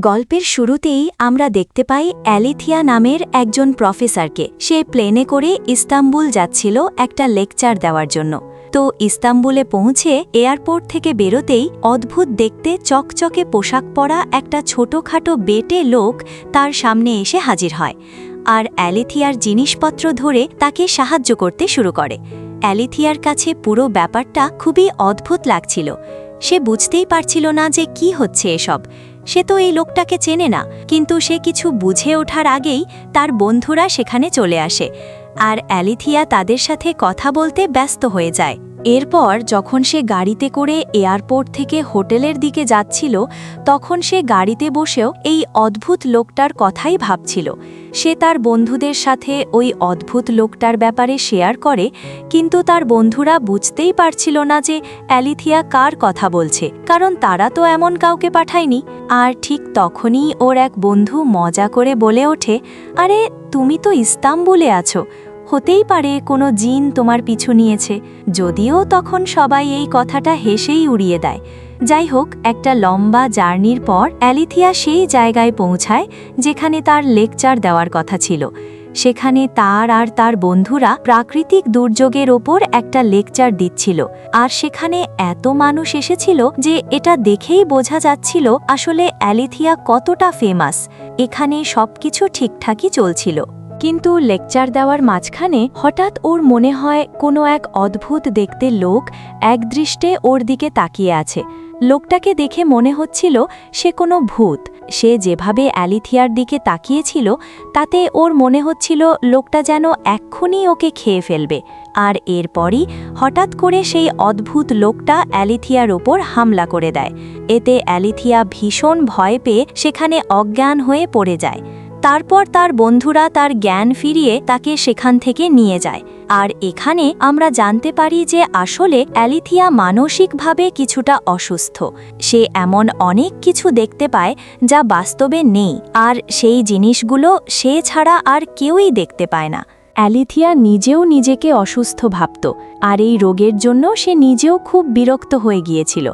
গল্পের শুরুতেই আমরা দেখতে পাই অ্যালিথিয়া নামের একজন প্রফেসরকে। সে প্লেনে করে ইস্তাম্বুল যাচ্ছিল একটা লেকচার দেওয়ার জন্য। তো ইস্তাম্বুলে পৌঁছে এয়ারপোর্ট থেকে বেরোতেই অদ্ভুত দেখতে চকচকে পোশাক পরা একটা ছোটখাটো বেটে লোক তার সামনে এসে হাজির হয়। আর অ্যালিথিয়ার জিনিসপত্র ধরে তাকে সাহায্য করতে শুরু করে। অ্যালিথিয়ার কাছে পুরো ব্যাপারটা খুবই অদ্ভুত লাগছিল। সে বুঝতেই পারছিল না যে কি হচ্ছে এসব। সে তো এই লোকটাকে চেনে না, কিন্তু সে কিছু বুঝে ওঠার আগেই তার বন্ধুরা সেখানে চলে আসে। আর অ্যালিথিয়া তাদের সাথে কথা বলতে ব্যস্ত হয়ে যায়। এরপর যখন সে গাড়িতে করে এয়ারপোর্ট থেকে হোটেলের দিকে যাচ্ছিল, তখন সে গাড়িতে বসেও এই অদ্ভুত লোকটার কথাই ভাবছিল। সে তার বন্ধুদের সাথে ওই অদ্ভুত লোকটার ব্যাপারে শেয়ার করে, কিন্তু তার বন্ধুরা বুঝতেই পারছিল না যে অ্যালিথিয়া কার কথা বলছে, কারণ তারা তো এমন কাউকে পাঠায়নি। আর ঠিক তখনই ওর এক বন্ধু মজা করে বলে ওঠে, আরে, তুমি তো ইস্তাম্বুলে আছো। হতেই পারে কোনো জিন তোমার পিছু নিয়েছে, যদিও তখন সবাই এই কথাটা হেসেই উড়িয়ে দেয়। যাই হোক, একটা লম্বা জার্নির পর অ্যালিথিয়া সেই জায়গায় পৌঁছায় যেখানে তার লেকচার দেওয়ার কথা ছিল। সেখানে তার আর তার বন্ধুরা প্রাকৃতিক দুর্যোগের ওপর একটা লেকচার দিচ্ছিল। আর সেখানে এত মানুষ এসেছিল যে এটা দেখেই বোঝা যাচ্ছিল আসলে অ্যালিথিয়া কতটা ফেমাস এখানে সবকিছু ঠিকঠাকই চলছিল। কিন্তু লেকচার দেওয়ার মাঝখানে হঠাৎ ওর মনে হয় কোনো এক অদ্ভুত দেখতে লোক একদৃষ্টে ওর দিকে তাকিয়ে আছে। লোকটাকে দেখে মনে হচ্ছিল সে কোনো ভূত। সে যেভাবে অ্যালিথিয়ার দিকে তাকিয়েছিল, তাতে ওর মনে হচ্ছিল লোকটা যেন এক্ষুনি ওকে খেয়ে ফেলবে। আর এরপরই হঠাৎ করে সেই অদ্ভুত লোকটা অ্যালিথিয়ার ওপর হামলা করে দেয়। এতে অ্যালিথিয়া ভীষণ ভয় পেয়ে সেখানে অজ্ঞান হয়ে পড়ে যায়। তারপর তার বন্ধুরা তার জ্ঞান ফিরিয়ে তাকে সেখান থেকে নিয়ে যায়। আর এখানে আমরা জানতে পারি যে আসলে অ্যালিথিয়া মানসিকভাবে কিছুটা অসুস্থ। সে এমন অনেক কিছু দেখতে পায় যা বাস্তবে নেই, আর সেই জিনিসগুলো সে ছাড়া আর কেউই দেখতে পায় না। অ্যালিথিয়া নিজেও নিজেকে অসুস্থ ভাবত, আর এই রোগের জন্য সে নিজেও খুব বিরক্ত হয়ে গিয়েছিল।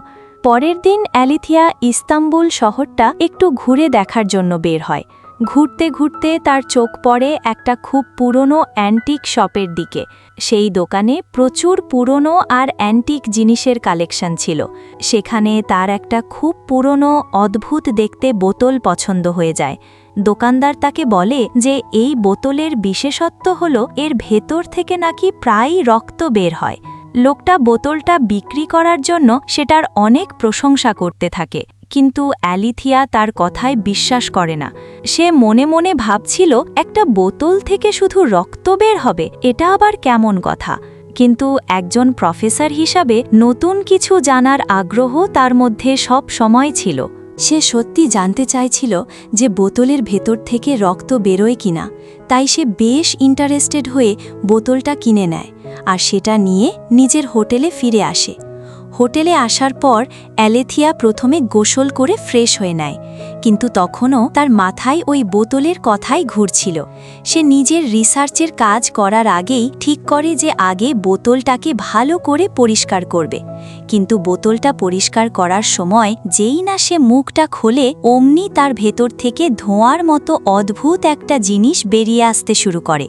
পরের দিন অ্যালিথিয়া ইস্তাম্বুল শহরটা একটু ঘুরে দেখার জন্য বের হয়। ঘুরতে ঘুরতে তার চোখ পড়ে একটা খুব পুরনো অ্যান্টিক শপের দিকে। সেই দোকানে প্রচুর পুরনো আর অ্যান্টিক জিনিসের কালেকশন ছিল। সেখানে তার একটা খুব পুরনো, অদ্ভুত দেখতে বোতল পছন্দ হয়ে যায়। দোকানদার তাকে বলে যে এই বোতলের বিশেষত্ব হল এর ভেতর থেকে নাকি প্রায়ই রক্ত বের হয়। লোকটা বোতলটা বিক্রি করার জন্য সেটার অনেক প্রশংসা করতে থাকে। কিন্তু অ্যালিথিয়া তার কথায় বিশ্বাস করে না। সে মনে মনে ভাবছিল, একটা বোতল থেকে শুধু রক্ত বের হবে, এটা আবার কেমন কথা? কিন্তু একজন প্রফেসর হিসাবে নতুন কিছু জানার আগ্রহ তার মধ্যে সব সময় ছিল। সে সত্যি জানতে চাইছিল যে বোতলের ভেতর থেকে রক্ত বেরোয় কিনা। তাই সে বেশ ইন্টারেস্টেড হয়ে বোতলটা কিনে নেয়, আর সেটা নিয়ে নিজের হোটেলে ফিরে আসে। হোটেলে আসার পর অ্যালেথিয়া প্রথমে গোসল করে ফ্রেশ হয়ে নেয়, কিন্তু তখনও তার মাথায় ওই বোতলের কথাই ঘুরছিল। সে নিজের রিসার্চের কাজ করার আগেই ঠিক করে যে আগে বোতলটাকে ভালো করে পরিষ্কার করবে। কিন্তু বোতলটা পরিষ্কার করার সময় যেই না সে মুখটা খোলে, অমনি তার ভেতর থেকে ধোঁয়ার মতো অদ্ভুত একটা জিনিস বেরিয়ে আসতে শুরু করে।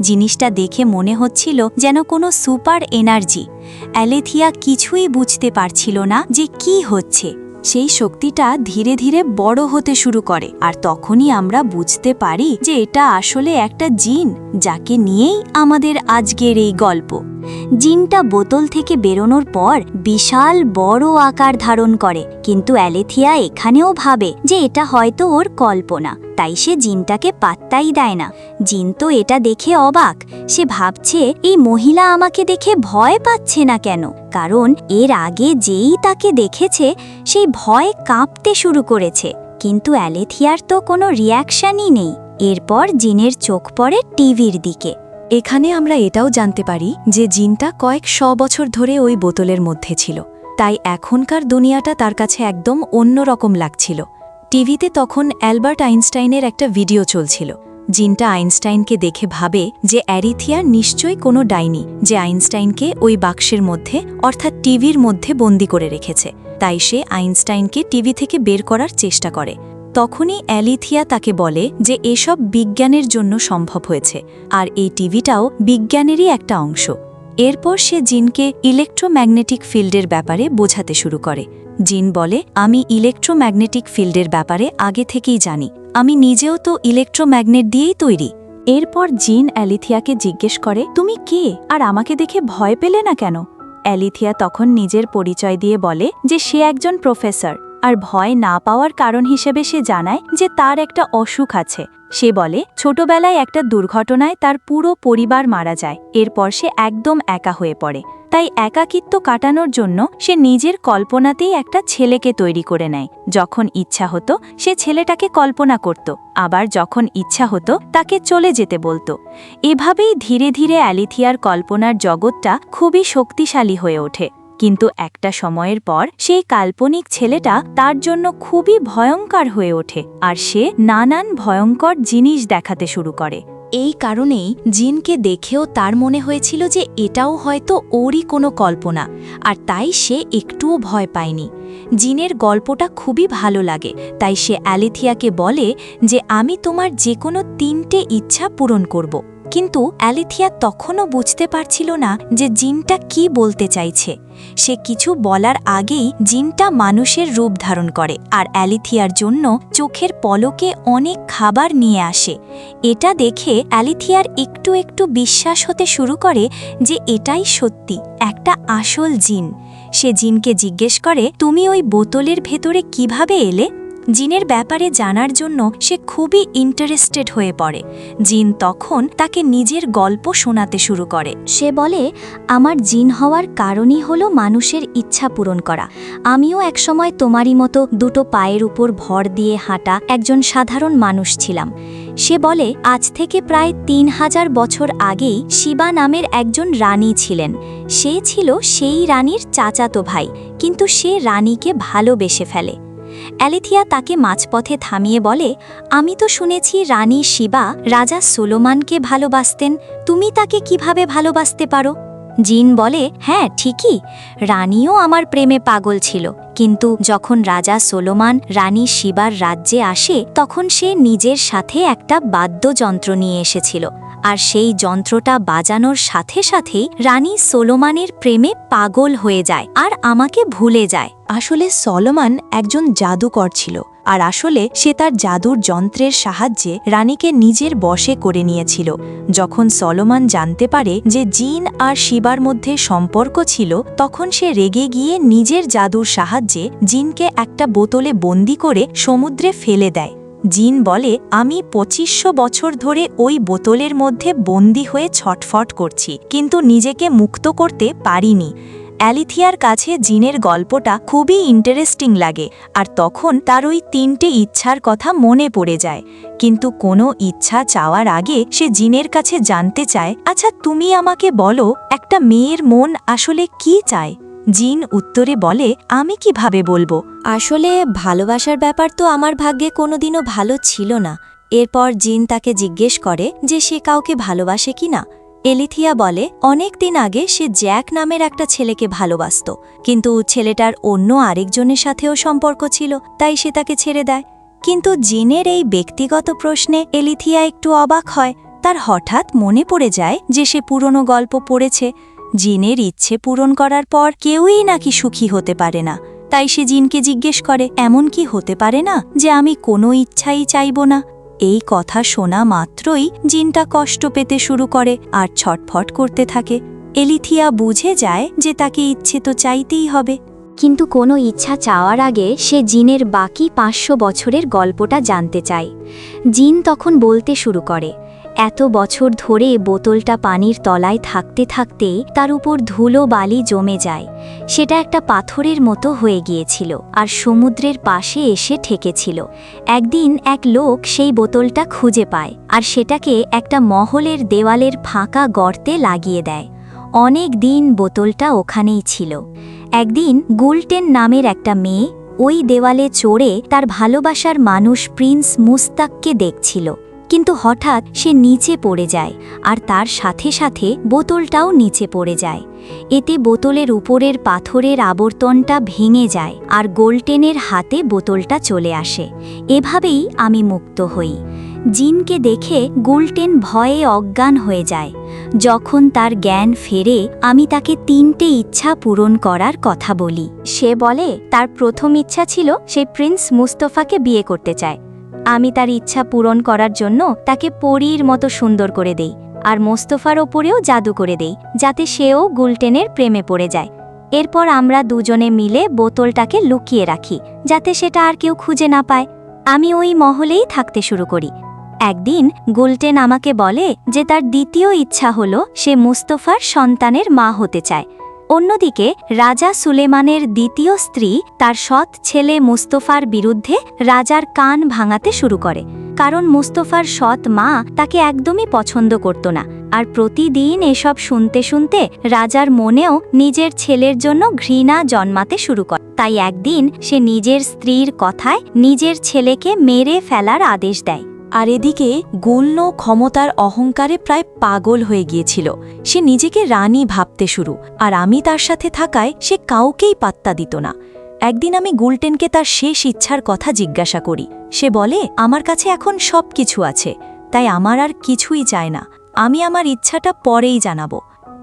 জিনিসটা দেখে মনে হচ্ছিল যেন কোনো সুপার এনার্জি। অ্যালেথিয়া কিছুই বুঝতে পারছিল না যে কি হচ্ছে। সেই শক্তিটা ধীরে ধীরে বড় হতে শুরু করে আর তখনই আমরা বুঝতে পারি যে এটা আসলে একটা জিন, যাকে নিয়েই আমাদের আজকের এই গল্প। জিনটা বোতল থেকে বেরোনোর পর বিশাল বড় আকার ধারণ করে। কিন্তু অ্যালেথিয়া এখানেও ভাবে যে এটা হয়তো ওর কল্পনা, তাই সে জিনটাকে পাত্তাই দেয় না। জিন তো এটা দেখে অবাক, সে ভাবছে, এই মহিলা আমাকে দেখে ভয় পাচ্ছে না কেন? কারণ এর আগে যেই তাকে দেখেছে সেই ভয় কাঁপতে শুরু করেছে। কিন্তু অ্যালেথিয়ার তো কোনো রিয়াকশনই নেই। এরপর জিনের চোখ পড়ে টিভির দিকে। এখানে আমরা এটাও জানতে পারি যে জিনটা কয়েক শ বছর ধরে ওই বোতলের মধ্যে ছিল। তাই এখনকার দুনিয়াটা তার কাছে একদম অন্যরকম লাগছিল। টিভিতে তখন অ্যালবার্ট আইনস্টাইনের একটা ভিডিও চলছিল। জিনটা আইনস্টাইনকে দেখে ভাবে যে অ্যারিথিয়া নিশ্চয়ই কোনো ডাইনি যে আইনস্টাইনকে ওই বাক্সের মধ্যে, অর্থাৎ টিভির মধ্যে বন্দি করে রেখেছে। তাই সে আইনস্টাইনকে টিভি থেকে বের করার চেষ্টা করে। তখনই অ্যালিথিয়া তাকে বলে যে এসব বিজ্ঞানের জন্য সম্ভব হয়েছে, আর এই টিভিটাও বিজ্ঞানেরই একটা অংশ। এরপর সে জিনকে ইলেকট্রোম্যাগনেটিক ফিল্ডের ব্যাপারে বোঝাতে শুরু করে। জিন বলে, আমি ইলেকট্রোম্যাগনেটিক ফিল্ডের ব্যাপারে আগে থেকেই জানি। আমি নিজেও তো ইলেকট্রোম্যাগনেট দিয়েই তৈরি। এরপর জিন অ্যালিথিয়াকে জিজ্ঞেস করে, তুমি কে? আর আমাকে দেখে ভয় পেলে না কেন? অ্যালিথিয়া তখন নিজের পরিচয় দিয়ে বলে যে সে একজন প্রফেসর। আর ভয় না পাওয়ার কারণ হিসেবে সে জানায় যে তার একটা অসুখ আছে। সে বলে, ছোটবেলায় একটা দুর্ঘটনায় তার পুরো পরিবার মারা যায়। এরপর সে একদম একা হয়ে পড়ে। তাই একাকিত্ব কাটানোর জন্য সে নিজের কল্পনাতেই একটা ছেলেকে তৈরি করে নেয়। যখন ইচ্ছা হতো, সে ছেলেটাকে কল্পনা করত। আবার যখন ইচ্ছা হতো, তাকে চলে যেতে বলতো। এভাবেই ধীরে ধীরে অ্যালিথিয়ার কল্পনার জগৎটা খুবই শক্তিশালী হয়ে ওঠে। কিন্তু একটা সময়ের পর সেই কাল্পনিক ছেলেটা তার জন্য খুবই ভয়ঙ্কর হয়ে ওঠে আর সে নানান ভয়ঙ্কর জিনিস দেখাতে শুরু করে। এই কারণেই জিনকে দেখেও তার মনে হয়েছিল যে এটাও হয়তো ওরই কোনো কল্পনা আর তাই সে একটুও ভয় পায়নি। জিনের গল্পটা খুবই ভালো লাগে, তাই সে অ্যালিথিয়াকে বলে যে, আমি তোমার যে কোনো তিনটে ইচ্ছা পূরণ করব। কিন্তু অ্যালিথিয়া তখনও বুঝতে পারছিল না যে জিনটা কি বলতে চাইছে। সে কিছু বলার আগেই জিনটা মানুষের রূপ ধারণ করে আর অ্যালিথিয়ার জন্য চোখের পলকে অনেক খাবার নিয়ে আসে। এটা দেখে অ্যালিথিয়ার একটু একটু বিশ্বাস হতে শুরু করে যে এটাই সত্যি, একটা আসল জিন। সে জিনকে জিজ্ঞেস করে, তুমি ওই বোতলের ভেতরে কীভাবে এলে? জিনের ব্যাপারে জানার জন্য সে খুবই ইন্টারেস্টেড হয়ে পড়ে। জিন তখন তাকে নিজের গল্প শোনাতে শুরু করে। সে বলে, আমার জিন হওয়ার কারণই হলো মানুষের ইচ্ছা পূরণ করা। আমিও একসময় তোমারই মতো দুটো পায়ের উপর ভর দিয়ে হাঁটা একজন সাধারণ মানুষ ছিলাম। সে বলে, আজ থেকে প্রায় তিন হাজার বছর আগেই শিবা নামের একজন রানী ছিলেন। সে ছিল সেই রানীর চাচাতো ভাই, কিন্তু সে রানীকে ভালোবেসে ফেলে। অ্যালিথিয়া তাকে মাঝপথে থামিয়ে বলে, আমি তো শুনেছি রানী শিবা রাজা সোলোমানকে ভালোবাসতেন, তুমি তাকে কীভাবে ভালোবাসতে পারো? জিন বলে হ্যাঁ ঠিকই। রানীও আমার প্রেমে পাগল ছিল। কিন্তু যখন রাজা সোলোমান রানী শিবার রাজ্যে আসে, তখন সে নিজের সাথে একটা বাদ্যযন্ত্র নিয়ে এসেছিল। আর সেই যন্ত্রটা বাজানোর সাথে সাথেই রানী সোলোমানের প্রেমে পাগল হয়ে যায় আর আমাকে ভুলে যায়। আসলে সলোমান একজন জাদুকর ছিল। আর আসলে সে তার জাদুর যন্ত্রের সাহায্যে রানীকে নিজের বশে করে নিয়েছিল। যখন সলোমান জানতে পারে যে জিন আর শিবার মধ্যে সম্পর্ক ছিল, তখন সে রেগে গিয়ে নিজের জাদুর সাহায্যে জিনকে একটা বোতলে বন্দি করে সমুদ্রে ফেলে দেয়। জিন বলে, আমি পঁচিশশো বছর ধরে ওই বোতলের মধ্যে বন্দি হয়ে ছটফট করছি, কিন্তু নিজেকে মুক্ত করতে পারিনি। অ্যালিথিয়ার কাছে জিনের গল্পটা খুবই ইন্টারেস্টিং লাগে, আর তখন তার ওই তিনটে ইচ্ছার কথা মনে পড়ে যায়। কিন্তু কোনো ইচ্ছা চাওয়ার আগে সে জিনের কাছে জানতে চায় আচ্ছা তুমি আমাকে বলো, একটা মেয়ের মন আসলে কি চায়? জিন উত্তরে বলে, আমি কীভাবে বলব? আসলে ভালোবাসার ব্যাপার তো আমার ভাগ্যে কোনোদিনও ভালো ছিল না। এরপর জিন তাকে জিজ্ঞেস করে যে সে কাউকে ভালোবাসে কি না এলিথিয়া বলে, অনেক দিন আগে সে জ্যাক নামের একটা ছেলেকে ভালোবাসত, কিন্তু ছেলেটার অন্য আরেকজনের সাথেও সম্পর্ক ছিল, তাই সে তাকে ছেড়ে দেয়। কিন্তু জিনের এই ব্যক্তিগত প্রশ্নে এলিথিয়া একটু অবাক হয়। তার হঠাৎ মনে পড়ে যায় যে সে পুরনো গল্প পড়েছে। জিনের ইচ্ছে পূরণ করার পর কেউই নাকি সুখী হতে পারে না। তাই সে জিনকে জিজ্ঞেস করে, এমন কি হতে পারে না যে আমি কোনো ইচ্ছাই চাইব না? এই কথা শোনা মাত্রই জিনটা কষ্ট পেতে শুরু করে আর ছটফট করতে থাকে। এলিথিয়া বুঝে যায় যে তাকে ইচ্ছে তো চাইতেই হবে। কিন্তু কোনো ইচ্ছা চাওয়ার আগে সে জিনের বাকি পাঁচশো বছরের গল্পটা জানতে চায়। জিন তখন বলতে শুরু করে এত বছর ধরে বোতলটা পানির তলায় থাকতে থাকতে তার উপর ধুলো বালি জমে যায়। সেটা একটা পাথরের মতো হয়ে গিয়েছিল আর সমুদ্রের পাশে এসে ঠেকেছিল। একদিন এক লোক সেই বোতলটা খুঁজে পায় আর সেটাকে একটা মহলের দেওয়ালের ফাঁকা গর্তে লাগিয়ে দেয়। অনেক দিন বোতলটা ওখানেই ছিল। একদিন গুলটেন নামের একটা মেয়ে ওই দেওয়ালে চড়ে তার ভালোবাসার মানুষ প্রিন্স মুস্তাককে দেখছিল। কিন্তু হঠাৎ সে নিচে পড়ে যায় আর তার সাথে সাথে বোতলটাও নিচে পড়ে যায়। এতে বোতলের উপরের পাথরের আবর্তনটা ভেঙে যায় আর গোল্টেনের হাতে বোতলটা চলে আসে। এভাবেই আমি মুক্ত হই। জিনকে দেখে গোল্টেন ভয়ে অজ্ঞান হয়ে যায়। যখন তার জ্ঞান ফেরে, আমি তাকে তিনটে ইচ্ছা পূরণ করার কথা বলি। সে বলে, তার প্রথম ইচ্ছা ছিল সে প্রিন্স মুস্তফাকে বিয়ে করতে চায়। আমি তার ইচ্ছা পূরণ করার জন্য তাকে পরীর মতো সুন্দর করে দেই, আর মোস্তফার ওপরেও জাদু করে দেই, যাতে সেও গুলটেনের প্রেমে পড়ে যায়। এরপর আমরা দুজনে মিলে বোতলটাকে লুকিয়ে রাখি, যাতে সেটা আর কেউ খুঁজে না পায়। আমি ওই মহলেই থাকতে শুরু করি। একদিন গুলটেন আমাকে বলে যে তার দ্বিতীয় ইচ্ছা হল সে মুস্তফার সন্তানের মা হতে চায়। অন্যদিকে, রাজা সুলেমানের দ্বিতীয় স্ত্রী, তার সৎ ছেলে মুস্তফার বিরুদ্ধে রাজার কান ভাঙাতে শুরু করে। কারণ মুস্তফার সৎ মা তাকে একদমই পছন্দ করত না। আর প্রতিদিন এসব শুনতে শুনতে রাজার মনেও নিজের ছেলের জন্য ঘৃণা জন্মাতে শুরু করে। তাই একদিন সে নিজের স্ত্রীর কথায় নিজের ছেলেকে মেরে ফেলার আদেশ দেয়। আর এদিকে গুল্ন ক্ষমতার অহংকারে প্রায় পাগল হয়ে গিয়েছিল। সে নিজেকে রানী ভাবতে শুরু, আর আমি তার সাথে থাকায় সে কাউকেই পাত্তা দিত না। একদিন আমি গুলটেনকে তার শেষ ইচ্ছার কথা জিজ্ঞাসা করি। সে বলে, আমার কাছে এখন সব কিছু আছে, তাই আমার আর কিছুই চায় না। আমি আমার ইচ্ছাটা পরেই জানাব।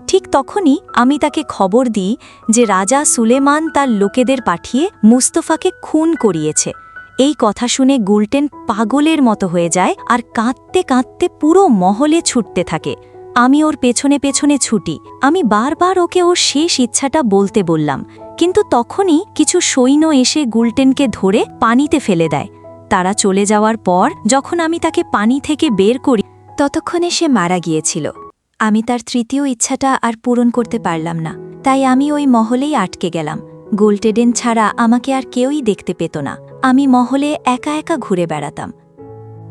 ঠিক তখনই আমি তাকে খবর দিই যে রাজা সুলেমান তার লোকেদের পাঠিয়ে মুস্তফাকে খুন করিয়েছে। এই কথা শুনে গুলটেন পাগলের মতো হয়ে যায় আর কাঁদতে কাঁদতে পুরো মহলে ছুটতে থাকে। আমি ওর পেছনে পেছনে ছুটি। আমি বারবার ওকে ওর শেষ ইচ্ছাটা বলতে বললাম। কিন্তু তখনই কিছু সৈন্য এসে গুলটেনকে ধরে পানিতে ফেলে দেয়। তারা চলে যাওয়ার পর যখন আমি তাকে পানি থেকে বের করি, ততক্ষণে সে মারা গিয়েছিল। আমি তার তৃতীয় ইচ্ছাটা আর পূরণ করতে পারলাম না। তাই আমি ওই মহলেই আটকে গেলাম। গোল্টেডেন ছাড়া আমাকে আর কেউই দেখতে পেত না। আমি মহলে একা একা ঘুরে বেড়াতাম।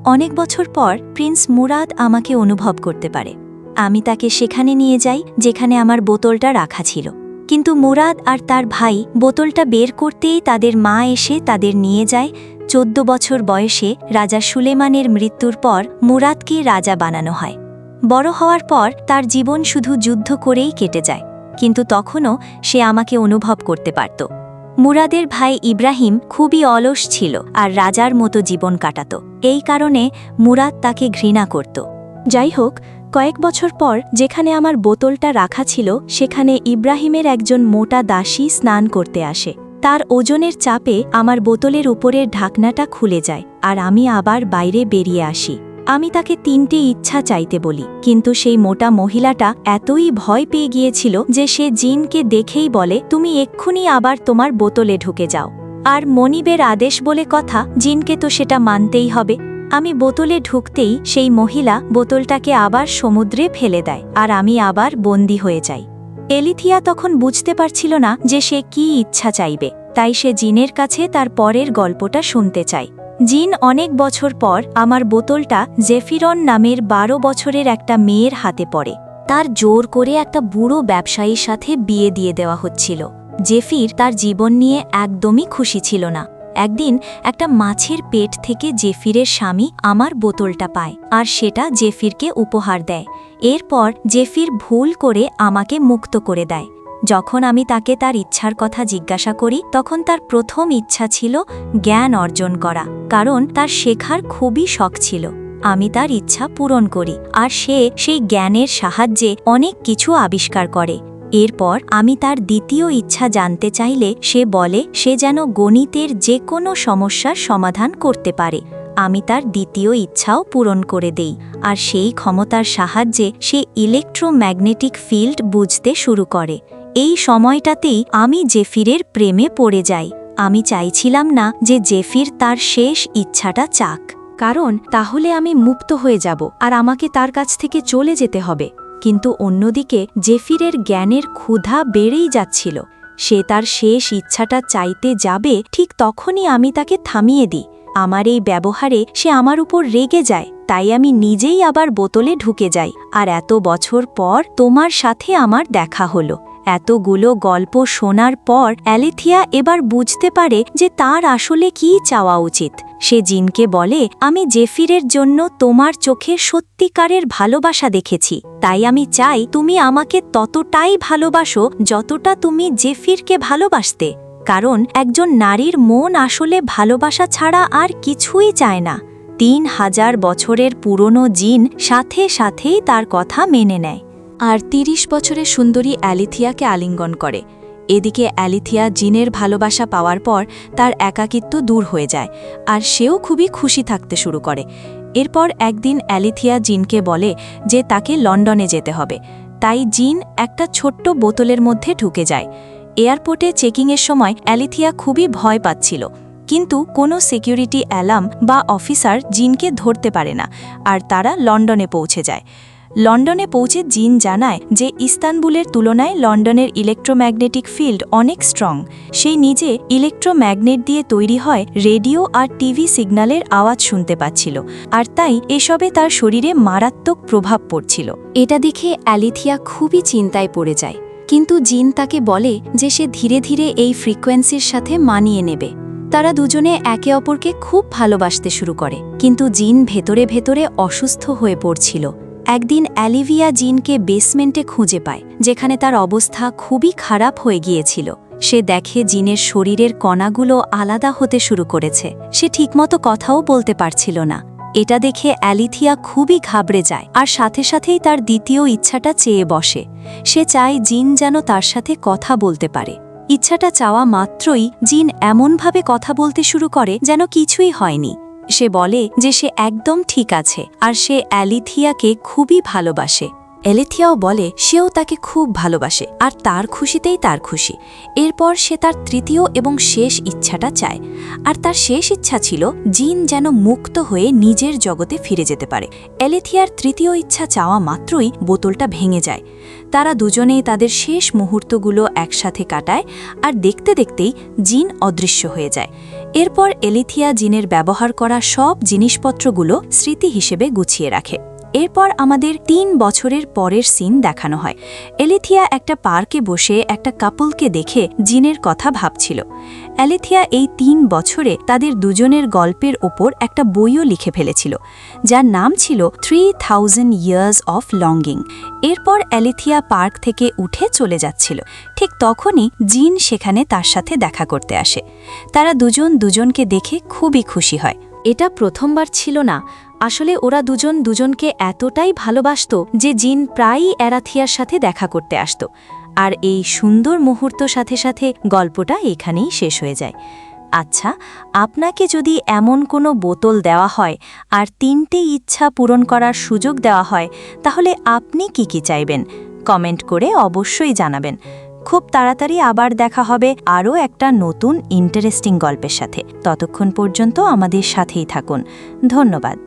অনেক বছর পর প্রিন্স মুরাদ আমাকে অনুভব করতে পারে। আমি তাকে সেখানে নিয়ে যাই, যেখানে আমার বোতলটা রাখা ছিল। কিন্তু মুরাদ আর তার ভাই বোতলটা বের করতেই তাদের মা এসে তাদের নিয়ে যায়। চোদ্দ বছর বয়সে রাজা সুলেমানের মৃত্যুর পর মুরাদকে রাজা বানানো হয়। বড় হওয়ার পর তার জীবন শুধু যুদ্ধ করেই কেটে যায়। কিন্তু তখনও সে আমাকে অনুভব করতে পারত। মুরাদের ভাই ইব্রাহিম খুবই অলস ছিল আর রাজার মতো জীবন কাটাত। এই কারণে মুরাদ তাকে ঘৃণা করত। যাই হোক, কয়েক বছর পর যেখানে আমার বোতলটা রাখা ছিল, সেখানে ইব্রাহিমের একজন মোটা দাসী স্নান করতে আসে। তার ওজনের চাপে আমার বোতলের উপরের ঢাকনাটা খুলে যায় আর আমি আবার বাইরে বেরিয়ে আসি। আমি তাকে তিনটি ইচ্ছা চাইতে বলি, কিন্তু সেই মোটা মহিলাটা এতই ভয় পেয়ে গিয়েছিল যে সে জিনকে দেখেই বলে, তুমি এক্ষুনি আবার তোমার বোতলে ঢুকে যাও। আর মনিবের আদেশ বলে কথা, জিনকে তো সেটা মানতেই হবে। আমি বোতলে ঢুকতেই সেই মহিলা বোতলটাকে আবার সমুদ্রে ফেলে দেয়, আর আমি আবার বন্দি হয়ে যাই। এলিথিয়া তখন বুঝতে পারছিল না যে সে কি ইচ্ছা চাইবে, তাই সে জিনের কাছে তার পরের গল্পটা শুনতে চায়। জিন অনেক বছর পর আমার বোতলটা জেফিরন নামের বারো বছরের একটা মেয়ের হাতে পড়ে। তার জোর করে একটা বুড়ো ব্যবসায়ীর সাথে বিয়ে দিয়ে দেওয়া হচ্ছিল। জেফির তার জীবন নিয়ে একদমই খুশি ছিল না। একদিন একটা মাছের পেট থেকে জেফিরের স্বামী আমার বোতলটা পায় আর সেটা জেফিরকে উপহার দেয়। এরপর জেফির ভুল করে আমাকে মুক্ত করে দেয়। যখন আমি তাকে তার ইচ্ছার কথা জিজ্ঞাসা করি, তখন তার প্রথম ইচ্ছা ছিল জ্ঞান অর্জন করা, কারণ তার শেখার খুবই শখ ছিল। আমি তার ইচ্ছা পূরণ করি, আর সে সেই জ্ঞানের সাহায্যে অনেক কিছু আবিষ্কার করে। এরপর আমি তার দ্বিতীয় ইচ্ছা জানতে চাইলে সে বলে, সে যেন গণিতের যে কোনো সমস্যার সমাধান করতে পারে। আমি তার দ্বিতীয় ইচ্ছাও পূরণ করে দেই, আর সেই ক্ষমতার সাহায্যে সে ইলেকট্রোম্যাগনেটিক ফিল্ড বুঝতে শুরু করে। এই সময়টাতেই আমি জেফিরের প্রেমে পড়ে যাই। আমি চাইছিলাম না যে জেফির তার শেষ ইচ্ছাটা চাক। কারণ তাহলে আমি মুক্ত হয়ে যাব আর আমাকে তার কাছ থেকে চলে যেতে হবে। কিন্তু অন্যদিকে জেফিরের জ্ঞানের ক্ষুধা বেড়েই যাচ্ছিল। সে তার শেষ ইচ্ছাটা চাইতে যাবে ঠিক তখনই আমি তাকে থামিয়ে দিই। আমার এই ব্যবহারে সে আমার উপর রেগে যায়, তাই আমি নিজেই আবার বোতলে ঢুকে যাই। আর এত বছর পর তোমার সাথে আমার দেখা হলো। এতগুলো গল্প শোনার পর অ্যালিথিয়া এবার বুঝতে পারে যে তার আসলে কী চাওয়া উচিত। সে জিনকে বলে, আমি জেফিরের জন্য তোমার চোখে সত্যিকারের ভালোবাসা দেখেছি। তাই আমি চাই তুমি আমাকে ততটাই ভালোবাসো যতটা তুমি জেফিরকে ভালোবাসতে। কারণ একজন নারীর মন আসলে ভালোবাসা ছাড়া আর কিছুই চায় না। তিন হাজার বছরের পুরনো জিন সাথে সাথেই তার কথা মেনে নেয়। আর তিরিশ বছরের সুন্দরী অ্যালিথিয়াকে আলিঙ্গন করে। এদিকে অ্যালিথিয়া জিনের ভালোবাসা পাওয়ার পর তার একাকিত্ব দূর হয়ে যায়, আর সেও খুবই খুশি থাকতে শুরু করে। এরপর একদিন অ্যালিথিয়া জিনকে বলে যে তাকে লন্ডনে যেতে হবে। তাই জিন একটা ছোট্ট বোতলের মধ্যে ঢুকে যায়। এয়ারপোর্টে চেকিংয়ের সময় অ্যালিথিয়া খুবই ভয় পাচ্ছিল। কিন্তু কোনো সিকিউরিটি অ্যালার্ম বা অফিসার জিনকে ধরতে পারে না, আর তারা লন্ডনে পৌঁছে যায়। লন্ডনে পৌঁছে জিন জানায় যে ইস্তানবুলের তুলনায় লন্ডনের ইলেকট্রোম্যাগনেটিক ফিল্ড অনেক স্ট্রং। সেই নিজে ইলেকট্রোম্যাগনেট দিয়ে তৈরি হয় রেডিও আর টিভি সিগন্যালের আওয়াজ শুনতে পাচ্ছিল, আর তাই এসবে তার শরীরে মারাত্মক প্রভাব পড়ছিল। এটা দেখে অ্যালিথিয়া খুবই চিন্তায় পড়ে যায়, কিন্তু জিন তাকে বলে যে সে ধীরে ধীরে এই ফ্রিকোয়েন্সির সাথে মানিয়ে নেবে। তারা দুজনে একে অপরকে খুব ভালোবাসতে শুরু করে, কিন্তু জিন ভেতরে ভেতরে অসুস্থ হয়ে পড়ছিল। একদিন অ্যালিভিয়া জিনকে বেসমেন্টে খুঁজে পায়, যেখানে তার অবস্থা খুবই খারাপ হয়ে গিয়েছিল। সে দেখে জিনের শরীরের কণাগুলো আলাদা হতে শুরু করেছে। সে ঠিকমতো কথাও বলতে পারছিল না। এটা দেখে অ্যালিথিয়া খুবই ঘাবড়ে যায় আর সাথে সাথেই তার দ্বিতীয় ইচ্ছাটা চেয়ে বসে। সে চায় জিন যেন তার সাথে কথা বলতে পারে। ইচ্ছাটা চাওয়া মাত্রই জিন এমনভাবে কথা বলতে শুরু করে যেন কিছুই হয়নি। সে বলে যে সে একদম ঠিক আছে, আর সে অ্যালিথিয়াকে খুবই ভালোবাসে। এলিথিয়াও বলে, সেও তাকে খুব ভালোবাসে, আর তার খুশিতেই তার খুশি। এরপর সে তার তৃতীয় এবং শেষ ইচ্ছাটা চায়, আর তার শেষ ইচ্ছা ছিল জিন যেন মুক্ত হয়ে নিজের জগতে ফিরে যেতে পারে। এলিথিয়ার তৃতীয় ইচ্ছা চাওয়া মাত্রই বোতলটা ভেঙে যায়। তারা দুজনেই তাদের শেষ মুহূর্তগুলো একসাথে কাটায়, আর দেখতে দেখতেই জিন অদৃশ্য হয়ে যায়। এরপর এলিথিয়া জিনের ব্যবহার করা সব জিনিসপত্রগুলো স্মৃতি হিসেবে গুছিয়ে রাখে। এরপর আমাদের তিন বছরের পরের সিন দেখানো হয়। এলিথিয়া একটা পার্কে বসে একটা কাপলকে দেখে জিনের কথা ভাবছিল। অ্যালিথিয়া এই তিন বছরে তাদের দুজনের গল্পের ওপর একটা বইও লিখে ফেলেছিল, যার নাম ছিল three thousand years of longing. এরপর অ্যালিথিয়া পার্ক থেকে উঠে চলে যাচ্ছিল। ঠিক তখনই জিন সেখানে তার সাথে দেখা করতে আসে। তারা দুজন দুজনকে দেখে খুবই খুশি হয়। এটা প্রথমবার ছিল না। আসলে ওরা দুজন দুজনকে এতটাই ভালোবাসত যে জিন প্রায়ই অ্যারাথিয়ার সাথে দেখা করতে আসত। আর এই সুন্দর মুহূর্ত সাথে সাথে গল্পটা এখানেই শেষ হয়ে যায়। আচ্ছা আপনাকে যদি এমন কোনো বোতল দেওয়া হয় আর তিনটে ইচ্ছা পূরণ করার সুযোগ দেওয়া হয়, তাহলে আপনি কি কি চাইবেন? কমেন্ট করে অবশ্যই জানাবেন। খুব তাড়াতাড়ি আবার দেখা হবে আরও একটা নতুন ইন্টারেস্টিং গল্পের সাথে। ততক্ষণ পর্যন্ত আমাদের সাথেই থাকুন। ধন্যবাদ।